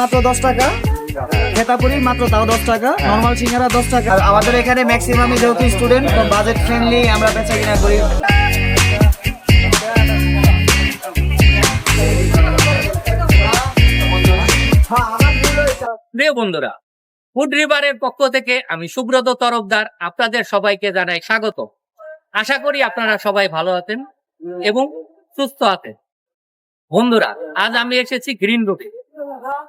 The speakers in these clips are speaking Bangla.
মাত্র দশ টাকা খেতাপুরি মাত্র তাও দশ টাকা নর্মাল সিঙ্গারা দশ টাকা। আমাদের এখানে ম্যাক্সিমামই যেহেতু স্টুডেন্ট বাজেট ফ্রেন্ডলি আমরা বেচা কিনা করি। প্রিয় বন্ধুরা ফুড রিভারের পক্ষ থেকে আমি সুব্রত তরফদার আপনাদের সবাইকে জানাই স্বাগত। আশা করি আপনারা সবাই ভালো আছেন এবং সুস্থ আছেন। বন্ধুরা আজ আমি এসেছি গ্রিন রোডে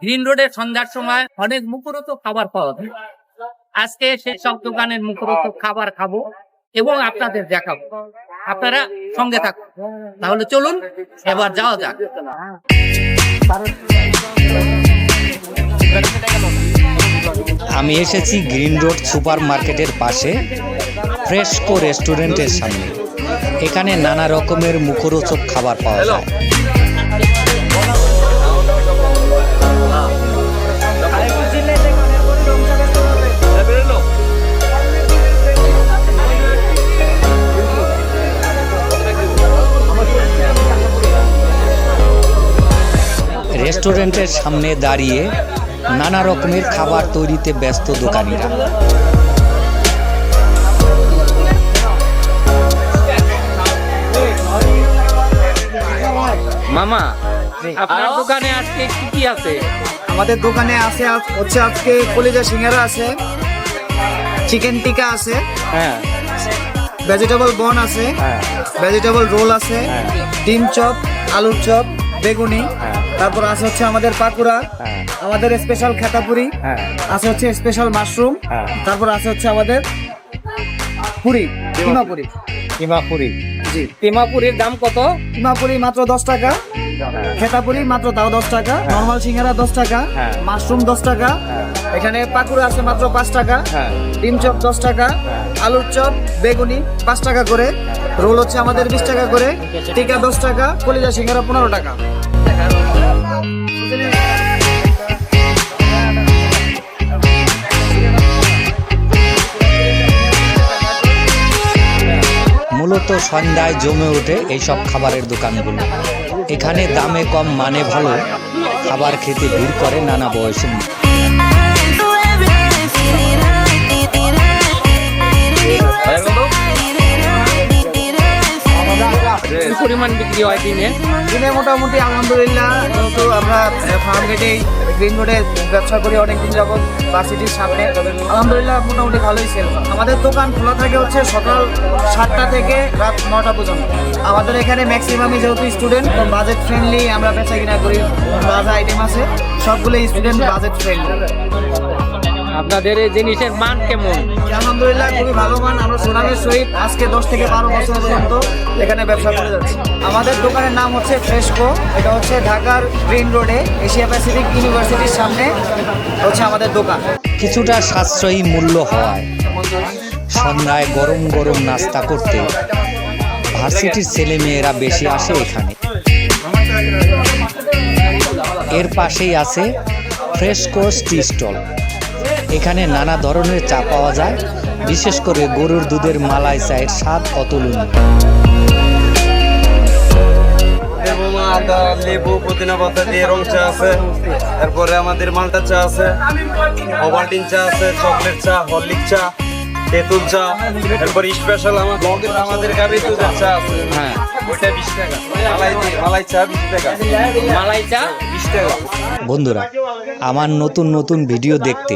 গ্রিন রোডে সন্ধ্যার সময় অনেক মুখরোচ খাবার পাওয়া যায়। আজকে সেসব দোকানের মুখরোচ খাবার খাব এবং আপনাদের দেখাবো। আপনারা সঙ্গে থাকুন। তাহলে চলুন এবার যাওয়া যাক। আমি এসেছি গ্রিন রোড সুপার মার্কেটের পাশে ফ্রেশকো রেস্টুরেন্টের সামনে। এখানে নানা রকমের মুখরোচক খাবার পাওয়া যায়। রেস্টুরেন্টের সামনে দাঁড়িয়ে নানা রকমের খাবার তৈরিতে ব্যস্ত দোকানিরা। মামা আপনার দোকানে আজকে কি কি আছে? আমাদের দোকানে আছে আজ- হচ্ছে আজকে কলিজা সিঙ্গারা আছে চিকেন টিকা আছে হ্যাঁ। ভেজিটেবল বন আছে হ্যাঁ। ভেজিটেবল রোল আছে ডিম চপ আলুর চপ বেগুনি তারপর আছে হচ্ছে আমাদের পাকুড়া হ্যাঁ। আমাদের স্পেশাল খেতাপুরি হ্যাঁ। আছে হচ্ছে স্পেশাল মাশরুম হ্যাঁ। তারপর আছে হচ্ছে আমাদের পুরি কিমা পুরি। কিমাপুরি কিমাপুরি জি। তিমাপুরির দাম কত? কিমাপুরি মাত্র দশ টাকা খেতাপুরি মাত্র তাও দশ টাকা নর্মাল সিঙ্গারা দশ টাকা হ্যাঁ। মাশরুম দশ টাকা এখানে পাকুড়া আছে মাত্র পাঁচ টাকা হ্যাঁ। ডিম চপ দশ টাকা আলুর চপ বেগুনি পাঁচ টাকা করে রোল হচ্ছে আমাদের বিশ টাকা করে টিকা দশ টাকা কলিজা সিঙ্গারা পনেরো টাকা। মূলত সন্ধ্যায় জমে ওঠে এইসব খাবারের দোকানগুলো। এখানে দামে কম মানে ভালো, খাবার খেতে ভিড় করে নানা বয়সের হয় দিনে দিনে মোটামুটি আলহামদুলিল্লাহ, যেহেতু আমরা ফার্ম গেটে গ্রিন রোডে ব্যবসা করি অনেকদিন যাবত ভার্সিটির সামনে। আলহামদুলিল্লাহ মোটামুটি ভালোই সেল আমাদের দোকান খোলা থাকে হচ্ছে সকাল সাতটা থেকে রাত নটা পর্যন্ত। আমাদের এখানে ম্যাক্সিমামই যেহেতু স্টুডেন্ট বাজেট ফ্রেন্ডলি আমরা বেচা কিনা করি। বাজা আইটেম আছে সবগুলো স্টুডেন্ট বাজেট ফ্রেন্ডলি আপনাদের এই জিনিসের মান কেমন? আলহামদুলিল্লাহ খুবই ভালো মান। আমরা সুনামের সহিত আজকে দশ থেকে বারো বছর পর্যন্ত এখানে ব্যবসা করে যাচ্ছি। আমাদের দোকানের নাম হচ্ছে ফ্রেশকো এটা হচ্ছে ঢাকার গ্রিন রোডে এশিয়া প্যাসিফিক ইউনিভার্সিটির সামনে হচ্ছে আমাদের দোকান। কিছুটা সাশ্রয়ী মূল্য হওয়ায় সন্ধ্যায় গরম গরম নাস্তা করতে ভার্সিটির ছেলে মেয়েরা বেশি আসে এখানে। এর পাশেই আছে ফ্রেশকো টি স্টল এখানে নানা ধরনের চা পাওয়া যায় বিশেষ করে গরুর দুধের মালাই চায়ের স্বাদ অতুলনীয়। লেবু আদা লেবু পুদিনা পাতা দিয়ে রং চা আছে। তারপরে আমাদের মালটা চা আছে ওভালটিন চা আছে চকলেট চা হরলিক চা তেঁতুল চা তারপর স্পেশাল আমাদের চা আছে। হ্যাঁ। ওইটা বিশ টাকা। মালাই মালাই চা বিশ টাকা। মালাই চা বিশ টাকা। বন্ধুরা আমার নতুন নতুন ভিডিও দেখতে